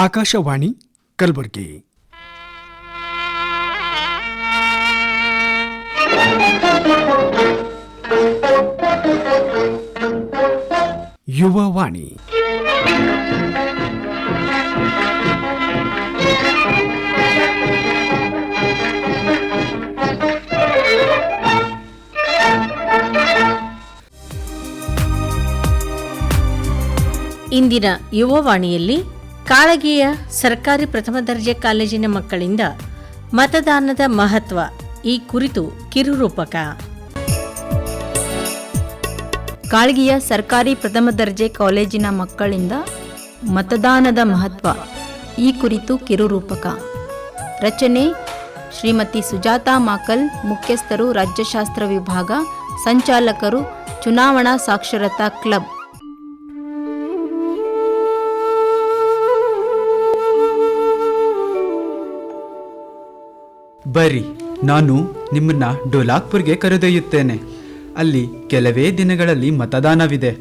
ಆಕಾಶವಾಣಿ ಕಲಬುರಗಿ. ಯುವವಾಣಿ. ಇಂದಿನ ಯುವವಾಣಿಯಲ್ಲಿ ಕಾಳಗಿಯ ಸರ್ಕಾರಿ ಪ್ರಥಮ ದರ್ಜೆ ಕಾಲೇಜಿನ ಮಕ್ಕಳಿಂದ ಮತದಾನದ ಮಹತ್ವ ಈ ಕುರಿತು ಕಿರುರೂಪಕ. ಕಾಳಗಿಯ ಸರ್ಕಾರಿ ಪ್ರಥಮ ದರ್ಜೆ ಕಾಲೇಜಿನ ಮಕ್ಕಳಿಂದ ಮತದಾನದ ಮಹತ್ವ ಈ ಕುರಿತು ಕಿರುರೂಪಕ. ರಚನೆ ಶ್ರೀಮತಿ ಸುಜಾತಾ ಮಾಕಲ್, ಮುಖ್ಯಸ್ಥರು, ರಾಜ್ಯಶಾಸ್ತ್ರ ವಿಭಾಗ, ಸಂಚಾಲಕರು, ಚುನಾವಣಾ ಸಾಕ್ಷರತಾ ಕ್ಲಬ್. ಬರ್ರಿ ನಾನು ನಿಮ್ಮನ್ನ ಡೋಲಾಕ್ಪುರ್ಗೆ ಕರೆದೊಯ್ಯುತ್ತೇನೆ. ಅಲ್ಲಿ ಕೆಲವೇ ದಿನಗಳಲ್ಲಿ ಮತದಾನವಿದೆ.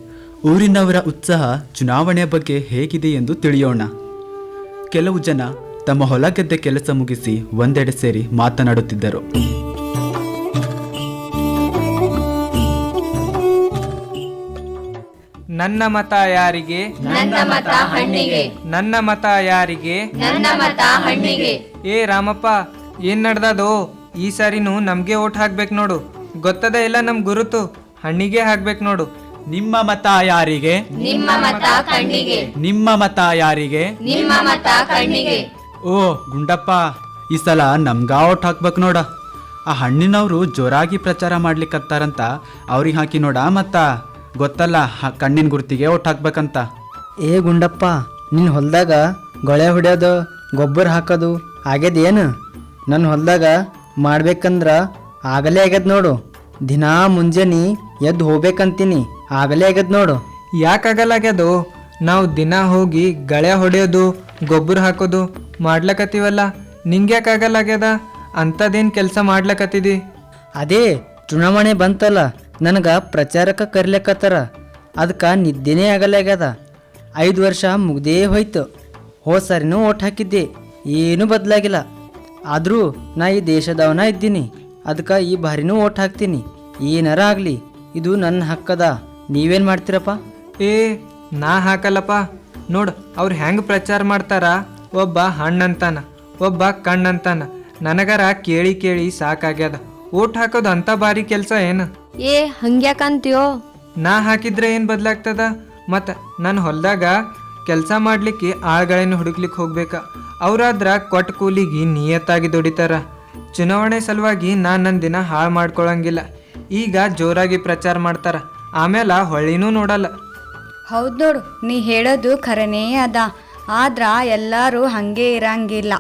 ಊರಿನವರ ಉತ್ಸಾಹ ಚುನಾವಣೆಯ ಬಗ್ಗೆ ಹೇಗಿದೆ ಎಂದು ತಿಳಿಯೋಣ. ಕೆಲವು ಜನ ತಮ್ಮ ಹೊಲ ಗದ್ದೆ ಕೆಲಸ ಮುಗಿಸಿ ಒಂದೆಡೆ ಸೇರಿ ಮಾತನಾಡುತ್ತಿದ್ದರು. ನನ್ನ ಮತ ಯಾರಿಗೆ? ನನ್ನ ಮತ ಹಣ್ಣಿಗೆ. ನನ್ನ ಮತ ಯಾರಿಗೆ? ನನ್ನ ಮತ ಹಣ್ಣಿಗೆ. ಏ ರಾಮಪ್ಪ ಏನ್ ನಡ್ದದೋ? ಈ ಸಾರಿನೂ ನಮ್ಗೆ ಓಟ್ ಹಾಕ್ಬೇಕು ನೋಡು. ಗೊತ್ತದ ಎಲ್ಲ ನಮ್ ಗುರುತು. ಹಣ್ಣಿಗೆ ಹಾಕ್ಬೇಕು ನೋಡು. ನಿಮ್ಮ ಮತ ಯಾರಿಗೆ? ನಿಮ್ಮ ಮತ ಕಣ್ಣಿಗೆ. ನಿಮ್ಮ ಮತ ಯಾರಿಗೆ? ನಿಮ್ಮ ಮತ ಕಣ್ಣಿಗೆ. ಓ ಗುಂಡಪ್ಪ. ಈ ಸಲ ನಮ್ಗ ಓಟ್ ಹಾಕ್ಬೇಕು ನೋಡ. ಆ ಹಣ್ಣಿನವರು ಜೋರಾಗಿ ಪ್ರಚಾರ ಮಾಡ್ಲಿಕ್ಕತ್ತಾರಂತ ಅವ್ರಿಗೆ ಹಾಕಿ ನೋಡ ಮತ್ತ. ಗೊತ್ತಲ್ಲ ಕಣ್ಣಿನ ಗುರ್ತಿಗೆ ಓಟ್ ಹಾಕ್ಬೇಕಂತ. ಏ ಗುಂಡಪ್ಪ ನಿನ್ನ ಹೊಲ್ದಾಗ ಗೊಳೆ ಹೊಡ್ಯೋದು ಗೊಬ್ಬರ ಹಾಕೋದು ಆಗ್ಯದ ಏನು? ನನ್ನ ಹೊಲ್ದಾಗ ಮಾಡ್ಬೇಕಂದ್ರ ಆಗಲೇ ಆಗ್ಯದ ನೋಡು. ದಿನಾ ಮುಂಜಾನೆ ಎದ್ದು ಹೋಗ್ಬೇಕಂತೀನಿ ಆಗಲೇ ಆಗ್ಯದ ನೋಡು. ಯಾಕಾಗಲಾಗ್ಯದು ನಾವು ದಿನ ಹೋಗಿ ಗಳೆ ಹೊಡೆಯೋದು ಗೊಬ್ಬರ ಹಾಕೋದು ಮಾಡ್ಲಕತ್ತೀವಲ್ಲ ನಿಂಗ್ಯಾಕಾಗಲ್ಲಾಗ್ಯದ ಅಂಥದ್ದೇನು ಕೆಲಸ ಮಾಡ್ಲಕತ್ತಿದಿ? ಅದೇ ಚುನಾವಣೆ ಬಂತಲ್ಲ ನನಗೆ ಪ್ರಚಾರಕ್ಕೆ ಕರಿಲಕತ್ತಾರ ಅದಕ್ಕೆ ನಿದ್ದೆನೇ ಆಗಲ್ಲ ಆಗ್ಯದ. ಐದು ವರ್ಷ ಮುಗ್ದೇ ಹೋಯ್ತು. ಹೋದ ಸಾರಿನೂ ಓಟ್ ಹಾಕಿದ್ದೆ ಏನೂ ಬದಲಾಗಿಲ್ಲ. ಆದರೂ ನಾ ಈ ದೇಶದವನ ಇದ್ದೀನಿ. ಅದಕ್ಕೆ ಈ ಬಾರಿನೂ ಓಟ್ ಹಾಕ್ತೀನಿ. ಏನಾರ ಆಗಲಿ ಇದು ನನ್ನ ಹಕ್ಕದ. ನೀವೇನು ಮಾಡ್ತೀರಪ್ಪ? ಏ ನಾ ಹಾಕಲ್ಲಪ್ಪ. ನೋಡು ಅವ್ರು ಹೆಂಗೆ ಪ್ರಚಾರ ಮಾಡ್ತಾರ? ಒಬ್ಬ ಹಣ್ಣಂತಾನ ಒಬ್ಬ ಕಣ್ಣಂತಾನ. ನನಗರ ಕೇಳಿ ಕೇಳಿ ಸಾಕಾಗ್ಯದ. ಓಟ್ ಹಾಕೋದು ಅಂತ ಬಾರಿ ಕೆಲಸ ಏನು? ಏ ಹಂಗ್ಯಾಕಂತೀಯೋ? ನಾ ಹಾಕಿದ್ರೆ ಏನು ಬದಲಾಗ್ತದ? ಮತ್ತು ನನ್ನ ಹೊಲದಾಗ ಕೆಲಸ ಮಾಡಲಿಕ್ಕೆ ಆಳುಗಳನ್ನು ಹುಡುಕ್ಲಿಕ್ಕೆ ಹೋಗ್ಬೇಕ. ಅವರಾದ್ರ ಕೊಟ್ಟ ಕೂಲಿಗೆ ನಿಯತ್ತಾಗಿ ದುಡಿತಾರ. ಚುನಾವಣೆ ಸಲುವಾಗಿ ನಾನು ನನ್ನ ದಿನ ಹಾಳು ಮಾಡ್ಕೊಳ್ಳಂಗಿಲ್ಲ ಈಗ ಜೋರಾಗಿ ಪ್ರಚಾರ ಮಾಡ್ತಾರ. ಆಮೇಲೆ ಹೊಳ್ಳಿನೂ ನೋಡಲ್ಲ. ಹೌದು ನೋಡು, ನೀ ಹೇಳೋದು ಖರೇನೇ ಅದ. ಆದ್ರ ಎಲ್ಲರೂ ಹಾಗೆ ಇರಂಗಿಲ್ಲ.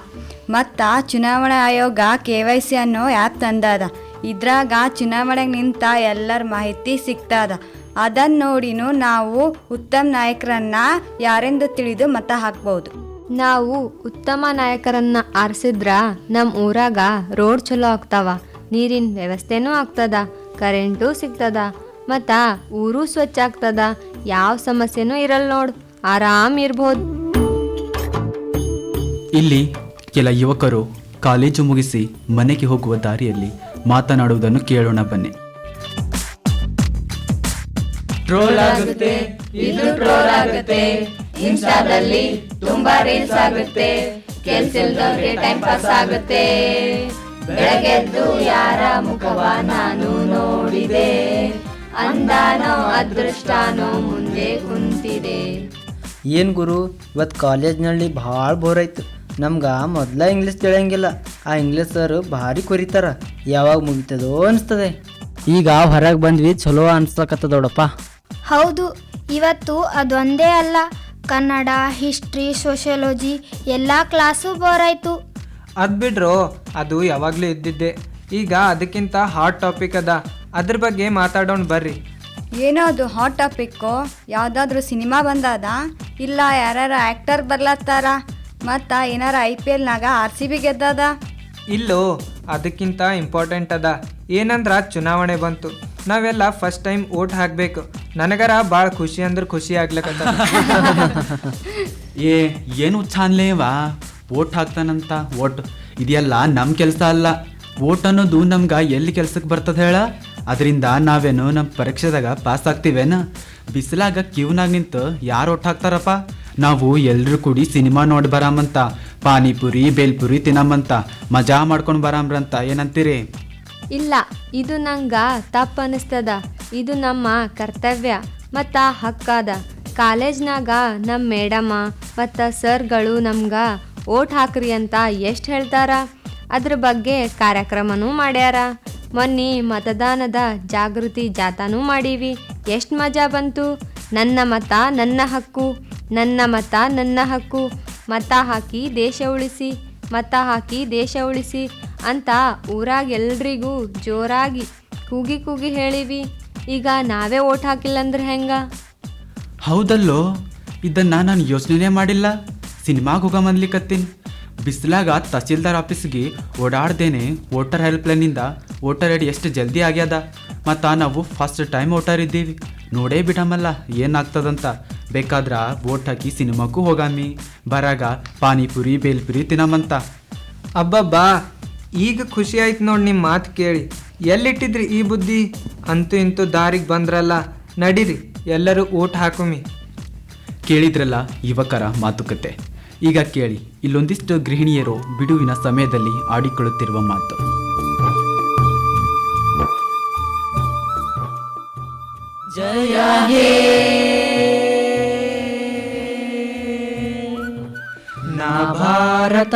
ಮತ್ತು ಚುನಾವಣಾ ಆಯೋಗ ಕೆ ವೈ ಸಿ ಅನ್ನೋ ಆ್ಯಪ್ ತಂದದ. ಇದ್ರಾಗ ಚುನಾವಣೆಗೆ ನಿಂತ ಎಲ್ಲರ ಮಾಹಿತಿ ಸಿಗ್ತದ. ಅದನ್ನು ನೋಡಿನೂ ನಾವು ಉತ್ತಮ ನಾಯಕರನ್ನ ಯಾರೆಂದು ತಿಳಿದು ಮತ ಹಾಕ್ಬೋದು. ನಾವು ಉತ್ತಮ ನಾಯಕರನ್ನ ಆರಿಸಿದ್ರ ನಮ್ಮ ಊರಾಗ ರೋಡ್ ಚಲೋ ಆಗ್ತಾವ ನೀರಿನ ವ್ಯವಸ್ಥೆನೂ ಆಗ್ತದ ಕರೆಂಟು ಸಿಗ್ತದ ಮತ್ತ ಊರು ಸ್ವಚ್ಛ ಆಗ್ತದ ಯಾವ ಸಮಸ್ಯೆನೂ ಇರಲ್ಲ ನೋಡ್ ಆರಾಮ್ ಇರ್ಬೋದು. ಇಲ್ಲಿ ಕೆಲ ಯುವಕರು ಕಾಲೇಜು ಮುಗಿಸಿ ಮನೆಗೆ ಹೋಗುವ ದಾರಿಯಲ್ಲಿ ಮಾತನಾಡುವುದನ್ನು ಕೇಳೋಣ ಬನ್ನಿ. ಟ್ರೋಲ್ ಆಗುತ್ತೆ ಇದು ಟ್ರೋಲ್ ಆಗುತ್ತೆ ಇನ್ಸ್ಟಾದಲ್ಲಿ ತುಂಬಾ ರೀಲ್ಸ್ ಆಗುತ್ತೆ. ಕೆಲ್ಸ ಇಲ್ದವ್ರಿಗೆ ಟೈಮ್ ಪಾಸ್ ಆಗುತ್ತೆ. ಬೆಳಗ್ಗೆದ್ದು ಯಾರ ಮುಖವ ನಾನು ನೋಡಿದೆ. ಅಂದಾನೋ ಅದೃಷ್ಟಾನೋ ಮುಂದೆ ಕುಂತಿದೆ. ಏನು ಗುರು ಇವತ್ತು ಕಾಲೇಜ್ನಲ್ಲಿ ಭಾಳ ಬೋರ್ ಆಯ್ತು. ನಮ್ಗೆ ಮೊದಲ ಇಂಗ್ಲೀಷ್ ತಿಳಿಯಂಗಿಲ್ಲ. ಆ ಇಂಗ್ಲೀಷ್ ಸರ್ ಭಾರಿ ಕೊರಿತಾರ. ಯಾವಾಗ ಮುಗಿತದೋ ಅನಿಸ್ತದೆ. ಈಗ ಹೊರಗೆ ಬಂದ್ವಿ, ಚಲೋ ಅನ್ಸ್ಲಕತ್ತದ ನೋಡಪ್ಪ ಹೌದು ಇವತ್ತು ಅದೊಂದೇ ಅಲ್ಲ. ಕನ್ನಡ ಹಿಸ್ಟ್ರಿ ಸೋಷಿಯಾಲಜಿ ಎಲ್ಲ ಕ್ಲಾಸು ಬೋರಾಯ್ತು. ಅದು ಬಿಡ್ರೋ ಅದು ಯಾವಾಗಲೂ ಇದ್ದಿದ್ದೆ. ಈಗ ಅದಕ್ಕಿಂತ ಹಾಟ್ ಟಾಪಿಕ್ ಅದ. ಅದ್ರ ಬಗ್ಗೆ ಮಾತಾಡೋಣ ಬರ್ರಿ. ಏನೋ ಅದು ಹಾಟ್ ಟಾಪಿಕ್ಕು ಯಾವುದಾದ್ರೂ ಸಿನಿಮಾ ಬಂದಾದ? ಇಲ್ಲ ಯಾರ್ಯಾರ ಆ್ಯಕ್ಟರ್ ಬರ್ಲತ್ತಾರ? ಮತ್ತು ಏನಾರ ಐ ಪಿ ಎಲ್ನಾಗ ಆರ್ ಸಿ ಬಿ ಗೆದ್ದದ? ಇಲ್ಲೋ ಅದಕ್ಕಿಂತ ಇಂಪಾರ್ಟೆಂಟ್ ಅದ. ಏನಂದ್ರ ಚುನಾವಣೆ ಬಂತು. ನಾವೆಲ್ಲ ಫಸ್ಟ್ ಟೈಮ್ ಓಟ್ ಹಾಕ್ಬೇಕು. ನನಗರ ಭಾಳ ಖುಷಿ ಅಂದ್ರೆ ಖುಷಿ ಆಗ್ಲಕತ್ತ. ಏ, ಏನು ಛಾನ್ಲೇವಾ ಓಟ್ ಹಾಕ್ತಾನಂತ ಓಟ್ ಇದೆಲ್ಲ ನಮ್ಮ ಕೆಲಸ ಅಲ್ಲ. ಓಟ್ ಅನ್ನೋದು ನಮ್ಗೆ ಎಲ್ಲಿ ಕೆಲ್ಸಕ್ಕೆ ಬರ್ತದೆ ಹೇಳ? ಅದರಿಂದ ನಾವೇನು ನಮ್ಮ ಪರೀಕ್ಷೆದಾಗ ಪಾಸ್ ಆಗ್ತೀವೇನ? ಬಿಸಿಲಾಗ ಕ್ಯೂನಾಗ ನಿಂತು ಯಾರು ಓಟ್ ಹಾಕ್ತಾರಪ್ಪ? ನಾವು ಎಲ್ಲರೂ ಕೂಡಿ ಸಿನಿಮಾ ನೋಡಿ ಬರಾಮಂತ, ಪಾನಿಪುರಿ, ಬೇಲ್ಪುರಿ ತಿನ್ನಮ್ಮಂತ ಮಜಾ ಮಾಡ್ಕೊಂಡು ಬರಾಮ್ರಂತ ಏನಂತೀರಿ? ಇಲ್ಲ, ಇದು ನಂಗ ತಪ್ಪು ಅನಿಸ್ತದ ಇದು ನಮ್ಮ ಕರ್ತವ್ಯ ಮತ್ತು ಹಕ್ಕದ. ಕಾಲೇಜ್ನಾಗ ನಮ್ಮ ಮೇಡಮ ಮತ್ತು ಸರ್ಗಳು ನಮ್ಗ ಓಟ್ ಹಾಕ್ರಿ ಅಂತ ಎಷ್ಟು ಹೇಳ್ತಾರ? ಅದ್ರ ಬಗ್ಗೆ ಕಾರ್ಯಕ್ರಮನೂ ಮಾಡ್ಯಾರ. ಮೊನ್ನೆ ಮತದಾನದ ಜಾಗೃತಿ ಜಾಥಾನೂ ಮಾಡೀವಿ. ಎಷ್ಟು ಮಜಾ ಬಂತು? ನನ್ನ ಮತ ನನ್ನ ಹಕ್ಕು, ನನ್ನ ಮತ ನನ್ನ ಹಕ್ಕು. ಮತ ಹಾಕಿ ದೇಶ ಉಳಿಸಿ, ಮತ ಹಾಕಿ ದೇಶ ಉಳಿಸಿ. ಅಂತ ಊರಾಗ ಎಲ್ರಿಗೂ ಜೋರಾಗಿ ಕೂಗಿ ಕೂಗಿ ಹೇಳಿವಿ. ಈಗ ನಾವೇ ಓಟ್ ಹಾಕಿಲ್ಲ ಅಂದ್ರೆ ಹೆಂಗ? ಹೌದಲ್ಲೋ ಇದನ್ನ ನಾನು ಯೋಚನೆನೇ ಮಾಡಿಲ್ಲ. ಸಿನಿಮಾಗೆ ಹೋಗಮನ್ಲಿಕತ್ತೀನಿ ಬಿಸಿಲಾಗ ತಹಸೀಲ್ದಾರ್ ಆಫೀಸ್ಗೆ ಓಡಾಡ್ದೇನೆ ವೋಟರ್ ಹೆಲ್ಪ್ಲೈನಿಂದ ವೋಟರ್ ಐಡಿ ಎಷ್ಟು ಜಲ್ದಿ ಆಗ್ಯದ. ಮತ್ತು ನಾವು ಫಸ್ಟ್ ಟೈಮ್ ವೋಟರ್ ಇದ್ದೀವಿ. ನೋಡೇ ಬಿಡಮಲ್ಲ ಏನಾಗ್ತದಂತ. ಬೇಕಾದ್ರೆ ವೋಟ್ ಹಾಕಿ ಸಿನಿಮಾಕ್ಕೂ ಹೋಗಾಮಿ. ಬರಾಗ ಪಾನಿಪುರಿ ಬೇಲ್ಪುರಿ ತಿನ್ನಮಂತ ಅಬ್ಬಬ್ಬಾ! ಈಗ ಖುಷಿ ಆಯ್ತು ನೋಡಿ ನಿಮ್ಮ ಮಾತು ಕೇಳಿ. ಎಲ್ಲಿಟ್ಟಿದ್ರಿ ಈ ಬುದ್ಧಿ? ಅಂತೂ ಇಂತೂ ದಾರಿಗೆ ಬಂದ್ರಲ್ಲ ನಡೀರಿ ಎಲ್ಲರೂ ಊಟ ಹಾಕುಮಿ. ಕೇಳಿದ್ರಲ್ಲ ಯುವಕರ ಮಾತುಕತೆ. ಈಗ ಕೇಳಿ ಇಲ್ಲೊಂದಿಷ್ಟು ಗೃಹಿಣಿಯರು ಬಿಡುವಿನ ಸಮಯದಲ್ಲಿ ಆಡಿಕೊಳ್ಳುತ್ತಿರುವ ಮಾತು. ಜಯ ಹೇ. ನಾ ಭಾರತ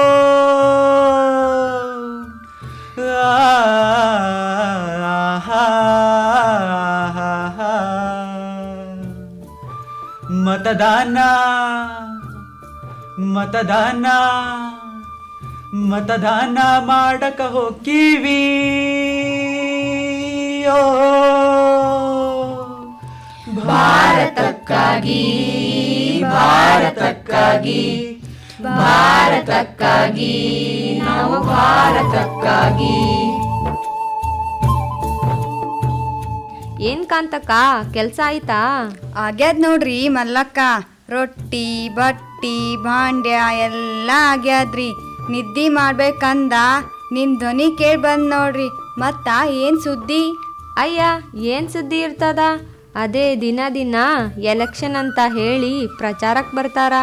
ಮತದಾನ ಮತದಾನ ಮತದಾನ ಮಾಡಕ ಓ ಭಾರತಕ್ಕಾಗಿ ಭಾರತಕ್ಕಾಗಿ ಭಾರತಕ್ಕಾಗಿ ನಾವು ಭಾರತಕ್ಕಾಗಿ. ಏನ್ ಕಾಂತಕ್ಕ ಕೆಲ್ಸ ಆಯ್ತಾ? ಆಗ್ಯಾದ ನೋಡ್ರಿ ಮಲ್ಲಕ್ಕ. ರೊಟ್ಟಿ ಬಟ್ಟಿ ಭಾಂಡ್ಯ ಎಲ್ಲ ಆಗ್ಯಾದ್ರಿ. ನಿದ್ದಿ ಮಾಡ್ಬೇಕಂದ ನಿನ್ ಧ್ವನಿ ಕೇಳಿ ಬಂದ್ ನೋಡ್ರಿ. ಮತ್ತ ಏನ್ ಸುದ್ದಿ? ಅಯ್ಯ ಏನ್ ಸುದ್ದಿ ಇರ್ತದ? ಅದೇ ದಿನ ದಿನ ಎಲೆಕ್ಷನ್ ಅಂತ ಹೇಳಿ ಪ್ರಚಾರಕ್ಕೆ ಬರ್ತಾರ.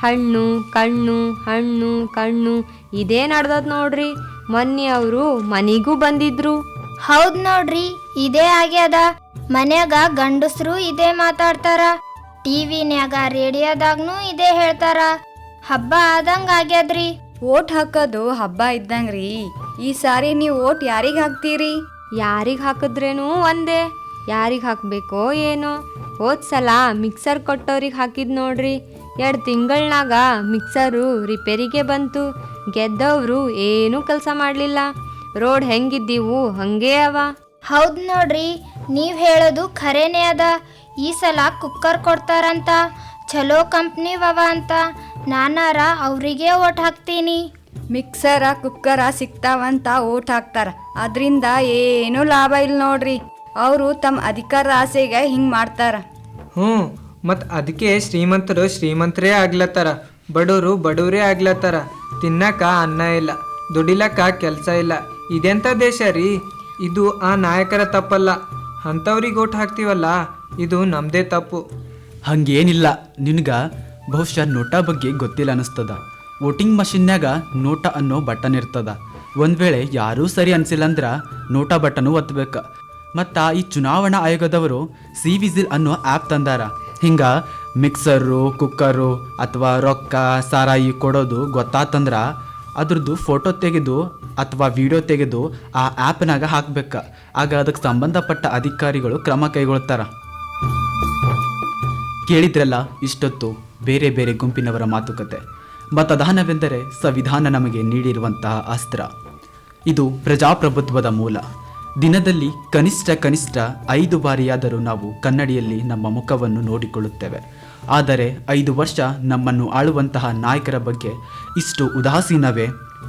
ಹಣ್ಣು ಕಣ್ಣು ಹಣ್ಣು ಕಣ್ಣು ಇದೇ ನಡ್ದದ್ ನೋಡ್ರಿ. ಮೊನ್ನೆ ಅವರು ಮನಿಗೂ ಬಂದಿದ್ರು. ಹೌದ್ ನೋಡ್ರಿ, ಇದೇ ಆಗ್ಯದ ಮನ್ಯಾಗ ಗಂಡಸ್ರು ಇದೇ ಮಾತಾಡ್ತಾರ. ಟಿವಿನ್ಯಾಗ ರೇಡಿಯೋದಾಗ್ನು ಇದೇ ಹೇಳ್ತಾರ. ಹಬ್ಬ ಆದಂಗ ಆಗ್ಯದ್ರಿ. ಓಟ್ ಹಾಕೋದು ಹಬ್ಬ ಇದ್ದಂಗ್ರಿ. ಈ ಸಾರಿ ನೀವು ಓಟ್ ಯಾರಿಗ್ ಹಾಕ್ತೀರಿ? ಯಾರಿಗೆ ಹಾಕಿದ್ರೇನು ಒಂದೇ. ಯಾರಿಗೆ ಹಾಕ್ಬೇಕೋ ಏನೋ. ಹೋದ್ ಸಲ ಮಿಕ್ಸರ್ ಕೊಟ್ಟವ್ರಿಗೆ ಹಾಕಿದ್ ನೋಡ್ರಿ. ಎರಡು ತಿಂಗಳನಾಗ ಮಿಕ್ಸರು ರಿಪೇರಿಗೆ ಬಂತು. ಗೆದ್ದವರು ಏನೂ ಕೆಲಸ ಮಾಡಲಿಲ್ಲ. ರೋಡ್ ಹೆಂಗಿದ್ದೀವು? ಹಂಗೇ ಅವ? ಹೌದ್ ನೋಡ್ರಿ ನೀವ್ ಹೇಳೋದು ಖರೇನೆ ಅದ. ಈ ಸಲ ಕುಕ್ಕರ್ ಕೊಡ್ತಾರಂತ. ಚಲೋ ಕಂಪ್ನಿವವ ಅಂತ. ನಾನಾರ ಅವರಿಗೆ ಓಟ್ ಹಾಕ್ತೀನಿ. ಮಿಕ್ಸರ ಕುಕ್ಕರ ಸಿಗ್ತಾವಂತ ಓಟ್ ಹಾಕ್ತಾರ. ಅದರಿಂದ ಏನೂ ಲಾಭ ಇಲ್ಲ ನೋಡ್ರಿ. ಅವರು ತಮ್ಮ ಅಧಿಕಾರ ಆಸೆಗೆ ಹಿಂಗೆ ಮಾಡ್ತಾರ. ಹ್ಞೂ ಮತ್ತು ಅದಕ್ಕೆ ಶ್ರೀಮಂತರು ಶ್ರೀಮಂತರೇ ಆಗ್ಲತ್ತಾರ. ಬಡವರು ಬಡವರೇ ಆಗ್ಲತ್ತಾರ. ತಿನ್ನಕ ಅನ್ನ ಇಲ್ಲ ದುಡಿಲಕ್ಕ ಕೆಲಸ ಇಲ್ಲ. ಇದೆಂಥ ದೇಶ ರೀ? ಇದು ಆ ನಾಯಕರ ತಪ್ಪಲ್ಲ. ಅಂಥವ್ರಿಗೆ ಓಟ್ ಹಾಕ್ತೀವಲ್ಲ, ಇದು ನಮ್ಮದೇ ತಪ್ಪು. ಹಂಗೇನಿಲ್ಲ. ನಿನ್ಗ ಬಹುಶಃ ನೋಟಾ ಬಗ್ಗೆ ಗೊತ್ತಿಲ್ಲ ಅನಿಸ್ತದ. ವೋಟಿಂಗ್ ಮಷಿನ್ಯಾಗ ನೋಟ ಅನ್ನೋ ಬಟನ್ ಇರ್ತದ. ಒಂದ್ ವೇಳೆ ಯಾರೂ ಸರಿ ಅನ್ಸಿಲ್ಲ ಅಂದ್ರ ನೋಟಾ ಬಟನ್ ಒತ್ತಬೇಕ ಮತ್ತ ಈ ಚುನಾವಣಾ ಆಯೋಗದವರು ಸಿ ವಿಜಿಲ್ ಅನ್ನೋ ಆ್ಯಪ್ ತಂದಾರ. ಹಿಂಗ ಮಿಕ್ಸರು, ಕುಕ್ಕರು ಅಥವಾ ರೊಕ್ಕ, ಸಾರಾಯಿ ಕೊಡೋದು ಗೊತ್ತಾತಂದ್ರ ಅದ್ರದ್ದು ಫೋಟೋ ತೆಗೆದು ಅಥವಾ ವಿಡಿಯೋ ತೆಗೆದು ಆ ಆ್ಯಪ್ನಾಗ ಹಾಕ್ಬೇಕ. ಆಗ ಅದಕ್ಕೆ ಸಂಬಂಧಪಟ್ಟ ಅಧಿಕಾರಿಗಳು ಕ್ರಮ ಕೈಗೊಳ್ತಾರ. ಕೇಳಿದ್ರಲ್ಲ ಇಷ್ಟೊತ್ತು ಬೇರೆ ಬೇರೆ ಗುಂಪಿನವರ ಮಾತುಕತೆ. ಮತದಾನವೆಂದರೆ ಸಂವಿಧಾನ ನಮಗೆ ನೀಡಿರುವಂತಹ ಅಸ್ತ್ರ. ಇದು ಪ್ರಜಾಪ್ರಭುತ್ವದ ಮೂಲ. ದಿನದಲ್ಲಿ ಕನಿಷ್ಠ ಕನಿಷ್ಠ ಐದು ಬಾರಿಯಾದರೂ ನಾವು ಕನ್ನಡಿಯಲ್ಲಿ ನಮ್ಮ ಮುಖವನ್ನು ನೋಡಿಕೊಳ್ಳುತ್ತೇವೆ. ಆದರೆ ಐದು ವರ್ಷ ನಮ್ಮನ್ನು ಆಳುವಂತಹ ನಾಯಕರ ಬಗ್ಗೆ ಇಷ್ಟು ಉದಾಸೀನವೇ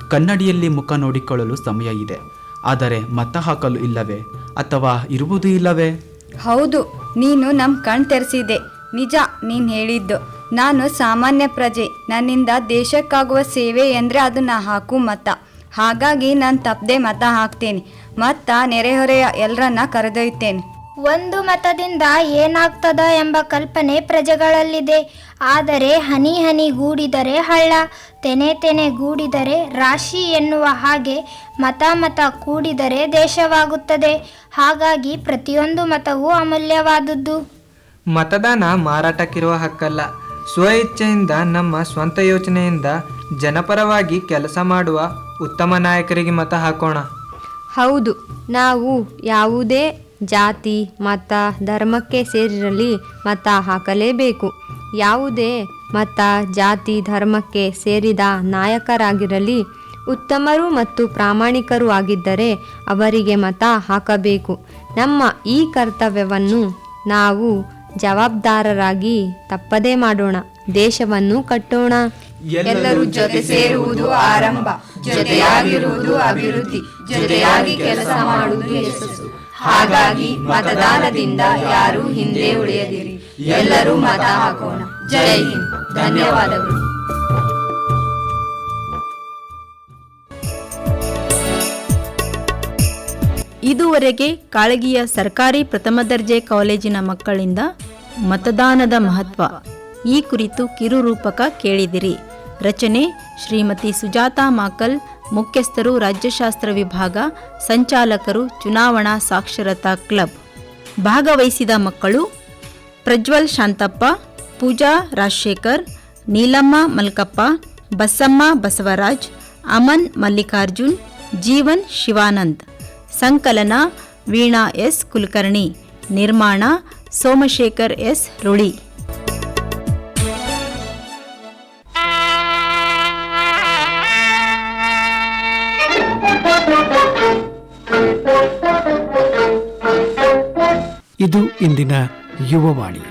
ಕನ್ನಡಿಯಲ್ಲಿ ಮುಖ ನೋಡಿಕೊಳ್ಳಲು ಸಮಯ ಇದೆ. ಆದರೆ ಮತ ಹಾಕಲು ಇಲ್ಲವೇ? ಅಥವಾ ಇರುವುದು ಇಲ್ಲವೇ? ಹೌದು, ನೀನು ನಮ್ ಕಣ್ ತೆರೆಸಿದೆ. ನಿಜ, ನೀನು ಹೇಳಿದ್ದು. ನಾನು ಸಾಮಾನ್ಯ ಪ್ರಜೆ. ನನ್ನಿಂದ ದೇಶಕ್ಕಾಗುವ ಸೇವೆ ಎಂದ್ರೆ ಅದು ನಾ ಹಾಕು ಮತ. ಹಾಗಾಗಿ ನಾನು ತಪ್ಪದೆ ಮತ ಹಾಕ್ತೇನೆ. ಮತ್ತ ನೆರೆಹೊರೆಯ ಎಲ್ಲರನ್ನ ಕರೆದೊಯ್ತೇನೆ. ಒಂದು ಮತದಿಂದ ಏನಾಗ್ತದ ಎಂಬ ಕಲ್ಪನೆ ಪ್ರಜೆಗಳಲ್ಲಿದೆ. ಆದರೆ ಹನಿ ಹನಿ ಗೂಡಿದರೆ ಹಳ್ಳ ತೆನೆ ತೆನೆ ಗೂಡಿದರೆ ರಾಶಿ ಎನ್ನುವ ಹಾಗೆ ಮತ ಮತ ಕೂಡಿದರೆ ದೇಶವಾಗುತ್ತದೆ. ಹಾಗಾಗಿ ಪ್ರತಿಯೊಂದು ಮತವೂ ಅಮೂಲ್ಯವಾದದ್ದು. ಮತದಾನ ಮಾರಾಟಕ್ಕಿರುವ ಹಕ್ಕಲ್ಲ. ಸ್ವ ಇಚ್ಛೆಯಿಂದ ನಮ್ಮ ಸ್ವಂತ ಯೋಚನೆಯಿಂದ ಜನಪರವಾಗಿ ಕೆಲಸ ಮಾಡುವ ಉತ್ತಮ ನಾಯಕರಿಗೆ ಮತ ಹಾಕೋಣ. ಹೌದು ನಾವು ಯಾವುದೇ ಜಾತಿ, ಮತ, ಧರ್ಮಕ್ಕೆ ಸೇರಿರಲಿ ಮತ ಹಾಕಲೇಬೇಕು. ಯಾವುದೇ ಮತ, ಜಾತಿ, ಧರ್ಮಕ್ಕೆ ಸೇರಿದ ನಾಯಕರಾಗಿರಲಿ, ಉತ್ತಮರು ಮತ್ತು ಪ್ರಾಮಾಣಿಕರು ಆಗಿದ್ದರೆ ಅವರಿಗೆ ಮತ ಹಾಕಬೇಕು. ನಮ್ಮ ಈ ಕರ್ತವ್ಯವನ್ನು ನಾವು ಜವಾಬ್ದಾರರಾಗಿ ತಪ್ಪದೇ ಮಾಡೋಣ. ದೇಶವನ್ನು ಕಟ್ಟೋಣ. ಎಲ್ಲರೂ ಜೊತೆ ಸೇರುವುದು ಆರಂಭ. ಜೊತೆಯಾಗಿರುವುದು ಅಭಿವೃದ್ಧಿ. ಜೊತೆಯಾಗಿ ಕೆಲಸ ಮಾಡುವುದು ಯಶಸ್ಸು. ಹಾಗಾಗಿ ಮತದಾನದಿಂದ ಯಾರು ಹಿಂದೆ ಉಳಿಯದಿರಿ. ಎಲ್ಲರೂ ಮತ ಹಾಕೋಣ. ಜೈ ಹಿಂದ್. ಧನ್ಯವಾದಗಳು. ಇದುವರೆಗೆ ಕಾಳಗಿಯ ಸರ್ಕಾರಿ ಪ್ರಥಮ ದರ್ಜೆ ಕಾಲೇಜಿನ ಮಕ್ಕಳಿಂದ ಮತದಾನದ ಮಹತ್ವ. ಈ ಕುರಿತು ಕಿರುರೂಪಕ ಕೇಳಿದಿರಿ. ರಚನೆ ಶ್ರೀಮತಿ ಸುಜಾತಾ ಮಾಕಲ್, ಮುಖ್ಯಸ್ಥರು ರಾಜ್ಯಶಾಸ್ತ್ರ ವಿಭಾಗ, ಸಂಚಾಲಕರು ಚುನಾವಣಾ ಸಾಕ್ಷರತಾ ಕ್ಲಬ್. ಭಾಗವಹಿಸಿದ ಮಕ್ಕಳು ಪ್ರಜ್ವಲ್ ಶಾಂತಪ್ಪ, ಪೂಜಾ ರಾಜಶೇಖರ್, ನೀಲಮ್ಮ ಮಲ್ಕಪ್ಪ, ಬಸಮ್ಮ ಬಸವರಾಜ್, ಅಮನ್ ಮಲ್ಲಿಕಾರ್ಜುನ್, ಜೀವನ್ ಶಿವಾನಂದ್. ಸಂಕಲನ ವೀಣಾ ಎಸ್ ಕುಲಕರ್ಣಿ, ನಿರ್ಮಾಣ ಸೋಮಶೇಖರ್ ಎಸ್ ರುಳಿ ಇದು ಇಂದಿನ ಯುವವಾಣಿ